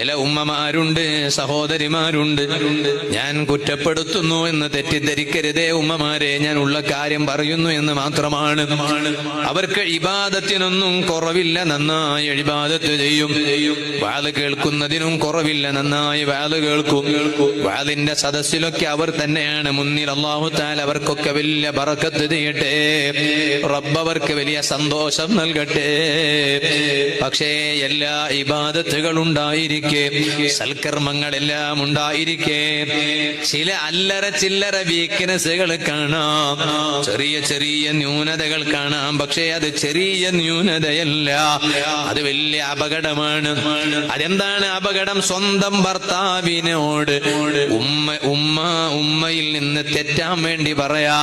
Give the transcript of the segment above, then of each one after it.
ചില ഉമ്മമാരുണ്ട് സഹോദരിമാരുണ്ട്. ഞാൻ കുറ്റപ്പെടുത്തുന്നു എന്ന് തെറ്റിദ്ധരിക്കരുതേ ഉമ്മമാരെ. ഞാൻ ഉള്ള കാര്യം പറയുന്നു എന്ന് മാത്രമാണ്. അവർക്ക് ഇബാദത്തിനൊന്നും കുറവില്ല നന്നായി ഇബാദത്ത് ചെയ്യും. വാൽ കേൾക്കുന്നതിനും കുറവില്ല നന്നായി വാൽ കേൾക്കും. വാലിന്റെ സദസ്സിലൊക്കെ അവർ തന്നെയാണ്. മുന്നിൽ അള്ളാഹു താൽ അവർക്കൊക്കെ വലിയ പറക്കത്ത് ചെയ്യട്ടെ റബ്ബവർക്ക് വലിയ സന്തോഷം നൽകട്ടെ. പക്ഷേ എല്ലാ ഇബാദത്തുകളുണ്ടായിരിക്കെ സൽക്കർമ്മങ്ങളെല്ലാം ഉണ്ടായിരിക്കേ. ചില അല്ലറ ചില്ലറ വീക്ക്നെസ്സുകൾ കാണാം. ചെറിയ ചെറിയ ന്യൂനതകൾ കാണാം. പക്ഷേ അത് ചെറിയ ന്യൂനതയല്ല. അത് വലിയ അപകടമാണ്. അതെന്താണ് അപകടം? സ്വന്തം ഭർത്താവിനോട് ഉമ്മ ഉമ്മ ഉമ്മയിൽ നിന്ന് തെറ്റാൻ വേണ്ടി പറയാ.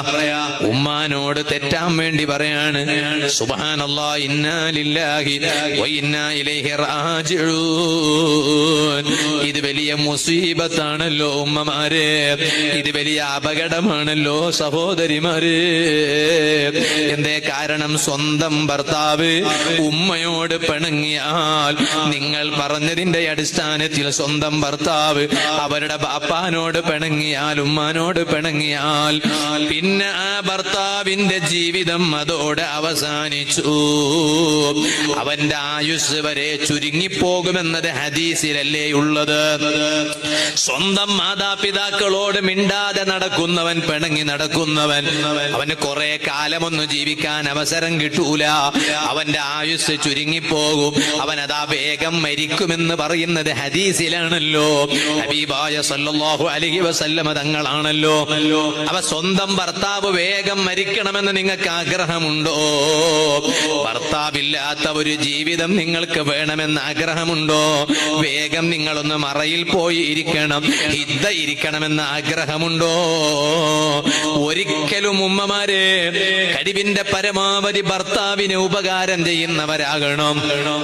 ഉമ്മാനോട് തെറ്റാൻ വേണ്ടി പറയാണ്. സുബാനല്ലാ ഇന്നാലില്ലാഹി ഇന്നാ ഇലൈഹി റാജിഊൻ. ഇത് വലിയ മുസീബത്താണല്ലോ ഉമ്മമാരെ. ഇത് വലിയ അപകടമാണല്ലോ സഹോദരിമാരെ. എന്തേ കാരണം സ്വന്തം ഭർത്താവ് ഉമ്മയോട് പിണങ്ങിയാൽ നിങ്ങൾ പറഞ്ഞതിന്റെ അടിസ്ഥാനത്തിൽ സ്വന്തം ഭർത്താവ് അവരുടെ ബാപ്പാനോട് പിണങ്ങിയാൽ ഉമ്മാനോട് പിണങ്ങിയാൽ പിന്നെ ആ ഭർത്താവിന്റെ ജീവിതം അതോടെ അവസാനിച്ചു. അവന്റെ ആയുസ് വരെ ചുരുങ്ങിപ്പോകുമെന്നത് ഹദീസിലല്ലേ ഉള്ളത്? സ്വന്തം മാതാപിതാക്കളോട് മിണ്ടാതെ നടക്കുന്നവൻ പിണങ്ങി നടക്കുന്നവൻ. അവന് കുറെ കാലമൊന്നും ജീവിക്കാൻ അവസരം കിട്ടൂല. അവന്റെ ആയുസ് ചുരുങ്ങിപ്പോകും. അവൻ അതാ വേഗം മരിക്കുമെന്ന് പറയുന്നത് ഹദീസിലാണല്ലോ. ഹബീബായ സല്ലല്ലാഹു അലൈഹി വസല്ലമ തങ്ങളാണല്ലോ. അവ സ്വന്തം ഭർത്താവ് വേഗം മരിക്കണമെന്ന് നിങ്ങൾക്ക് ആഗ്രഹമുണ്ടോ? ഭർത്താവില്ലാത്ത ഒരു ജീവിതം നിങ്ങൾക്ക് വേണമെന്ന് ആഗ്രഹമുണ്ടോ? വേഗം നിങ്ങളൊന്ന് മറയിൽ പോയി ഇരിക്കണം. ഹിദ്ദ ഇരിക്കണമെന്ന് ആഗ്രഹമുണ്ടോ? ഒരിക്കലും ഉമ്മമാരെ കരിവിന്റെ പരമാവധി ഭർത്താവിന് ഉപകാരം ചെയ്യുന്നവരാകണം.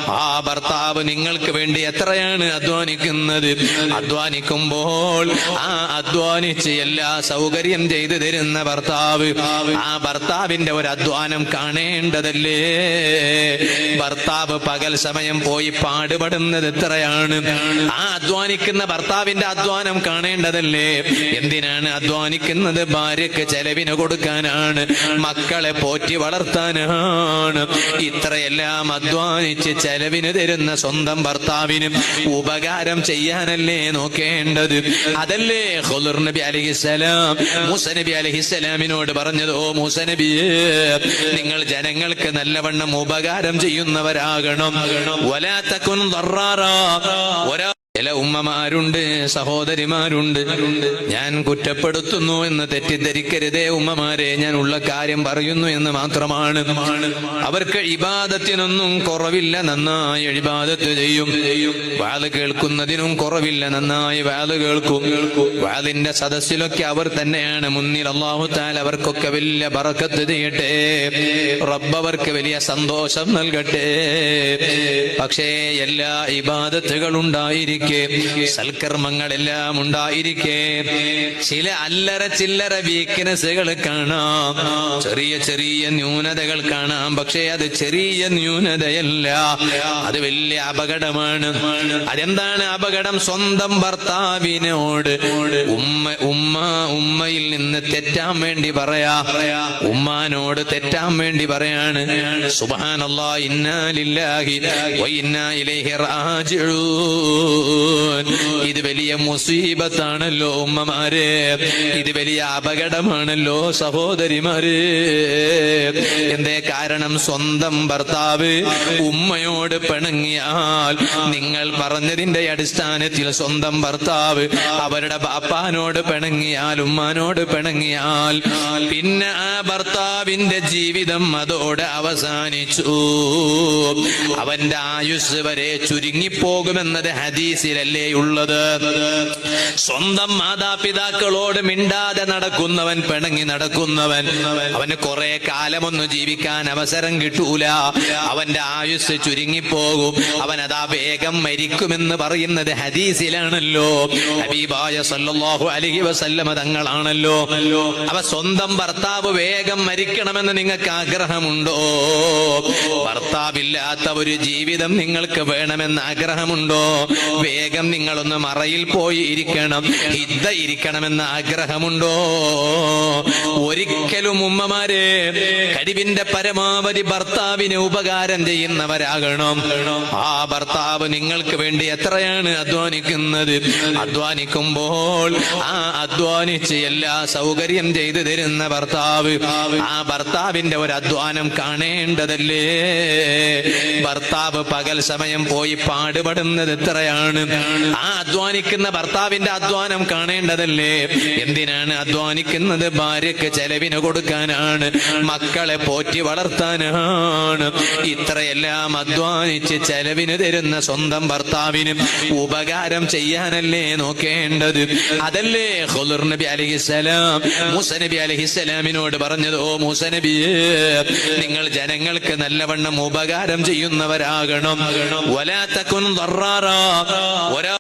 ആ ഭർത്താവ് നിങ്ങൾക്ക് വേണ്ടി എത്രയാണ് അധ്വാനിക്കുന്നത്? അധ്വാനിക്കുമ്പോൾ ആ അധ്വാനിച്ച് എല്ലാ സൗകര്യം ചെയ്തു തരുന്ന ഭർത്താവ് ആ ഭർത്താവിന്റെ ഒരു അധ്വാനം കാണേണ്ടതല്ലേ? ഭർത്താവ് പകൽ സമയം പോയി പാടുപെടുന്നത് എത്രയാണ്? ആ അധ്വാനിക്കുന്ന ഭർത്താവിന്റെ അധ്വാനം കാണേണ്ടതല്ലേ? എന്തിനാണ് അധ്വാനിക്കുന്നത്? ഭാര്യക്ക് ചെലവിന് കൊടുക്കാനാണ്. മക്കളെ പോറ്റി വളർത്താനാണ്. ഇത്രയെല്ലാം അധ്വാനിച്ച് ചെലവിന് തരുന്ന സ്വന്തം ഭർത്താവിന് ഉപകാരം ചെയ്യാനല്ലേ നോക്കേണ്ടത്? അതല്ലേ ഹുലുർ നബി അലഹിസലാം മൂസ നബി അലഹിസലാമിനോട് പറഞ്ഞത്? ഓ മൂസ നബിയേ നിങ്ങൾ ജനങ്ങൾക്ക് നല്ലവണ്ണം ഉപകാരം ചെയ്യുന്നവരാകണം. വലാത്തക്കുൻ ഒരാ ചില ഉമ്മമാരുണ്ട് സഹോദരിമാരുണ്ട്. ഞാൻ കുറ്റപ്പെടുത്തുന്നു എന്ന് തെറ്റിദ്ധരിക്കരുതേ ഉമ്മമാരെ. ഞാൻ ഉള്ള കാര്യം പറയുന്നു എന്ന് മാത്രമാണ്. അവർക്ക് ഇബാദത്തിനൊന്നും കുറവില്ല നന്നായി ഇബാദത്ത് ചെയ്യും. വാത് കേൾക്കുന്നതിനും കുറവില്ല നന്നായി വാത് കേൾക്കും. വാതിന്റെ സദസ്സിലൊക്കെ അവർ തന്നെയാണ്. മുന്നിൽ അള്ളാഹുത്താൽ അവർക്കൊക്കെ വലിയ പറക്കത്ത് ചെയ്യട്ടെ റബ്ബവർക്ക് വലിയ സന്തോഷം നൽകട്ടെ. പക്ഷേ എല്ലാ ഇബാദത്തുകളുണ്ടായിരിക്കും ഉണ്ടായിരിക്കെ. സൽക്കർമ്മങ്ങളെല്ലാം ഉണ്ടായിരിക്കെ. ചില അല്ലറ ചില്ലറ വീക്ക്നെസ്സുകൾ കാണാം. ചെറിയ ചെറിയ ന്യൂനതകൾ കാണാം. പക്ഷേ അത് ചെറിയ ന്യൂനതയല്ല. അത് വലിയ അപകടമാണ്. അതെന്താണ് അപകടം? സ്വന്തം ഭർത്താവിനോട് ഉമ്മ ഉമ്മ ഉമ്മയിൽ നിന്ന് തെറ്റാൻ വേണ്ടി പറയാ. ഉമ്മാനോട് തെറ്റാൻ വേണ്ടി പറയാണ്. സുബാനല്ലാ ഇന്നാലില്ലാഹി ഇന്നാ ഇലൈഹി റാജിഊൻ. ഇത് വലിയ മുസീബത്താണല്ലോ ഉമ്മമാരെ. ഇത് വലിയ അപകടമാണല്ലോ സഹോദരിമാരെ. എന്തേ കാരണം? സ്വന്തം ഭർത്താവ് ഉമ്മയോട് പിണങ്ങിയാൽ നിങ്ങൾ പറഞ്ഞതിന്റെ അടിസ്ഥാനത്തിൽ സ്വന്തം ഭർത്താവ് അവരുടെ ബാപ്പാനോട് പിണങ്ങിയാൽ ഉമ്മാനോട് പിണങ്ങിയാൽ പിന്നെ ആ ഭർത്താവിന്റെ ജീവിതം അതോടെ അവസാനിച്ചു. അവന്റെ ആയുസ് വരെ ചുരുങ്ങിപ്പോകുമെന്നത് ഹദീസിലല്ലേ ഉള്ളത്? സ്വന്തം മാതാപിതാക്കളോട് മിണ്ടാതെ നടക്കുന്നവൻ പിണങ്ങി നടക്കുന്നവൻ. അവന് കുറെ കാലമൊന്നും ജീവിക്കാൻ അവസരം കിട്ടൂല. അവന്റെ ആയുസ് ചുരുങ്ങിപ്പോകും. അവൻ അതാ വേഗം മരിക്കുമെന്ന് പറയുന്നത് ഹദീസിലാണല്ലോ. ഹബീബായ സല്ലല്ലാഹു വസല്ലമ തങ്ങളാണല്ലോ. അവ സ്വന്തം ഭർത്താവ് വേഗം മരിക്കണമെന്ന് നിങ്ങൾക്ക് ആഗ്രഹമുണ്ടോ? ഭർത്താവില്ലാത്ത ഒരു ജീവിതം നിങ്ങൾക്ക് വേണമെന്ന് ആഗ്രഹമുണ്ടോ? വേഗം നിങ്ങളൊന്ന് മറയിൽ പോയി ഇരിക്കണം. ഹിദ്ദ ഇരിക്കണമെന്ന് ആഗ്രഹമുണ്ടോ? ഒരിക്കലും ഉമ്മമാരെ കഴിവിന്റെ പരമാവധി ഭർത്താവിന് ഉപകാരം ചെയ്യുന്നവരാകണം. ആ ഭർത്താവ് നിങ്ങൾക്ക് വേണ്ടി എത്രയാണ് അധ്വാനിക്കുന്നത്? അധ്വാനിക്കുമ്പോൾ ആ അധ്വാനിച്ച് എല്ലാ സൗകര്യം ചെയ്തു തരുന്ന ഭർത്താവ് ആ ഭർത്താവിന്റെ ഒരു അധ്വാനം കാണേണ്ടതല്ലേ? ഭർത്താവ് പകൽ സമയം പോയി പാടുപെടുന്നത് എത്രയാണ്? ആ അധ്വാനിക്കുന്ന ഭർത്താവിന്റെ അധ്വാനം കാണേണ്ടതല്ലേ? എന്തിനാണ് അധ്വാനിക്കുന്നത്? ഭാര്യക്ക് ചെലവിന് കൊടുക്കാനാണ്. മക്കളെ പോറ്റി വളർത്താനാണ്. ഇത്രയെല്ലാം അധ്വാനിച്ച് ചെലവിന് തരുന്ന സ്വന്തം ഭർത്താവിന് ഉപകാരം ചെയ്യാനല്ലേ നോക്കേണ്ടത്? അതല്ലേ ഹുലുർ നബി അലഹിസലാം മൂസനബി അലഹിസലാമിനോട് പറഞ്ഞത് ഓ മൂസ നബിയേ നിങ്ങൾ ജനങ്ങൾക്ക് നല്ലവണ്ണം ഉപകാരം ചെയ്യുന്നവരാകണം. ഒരാ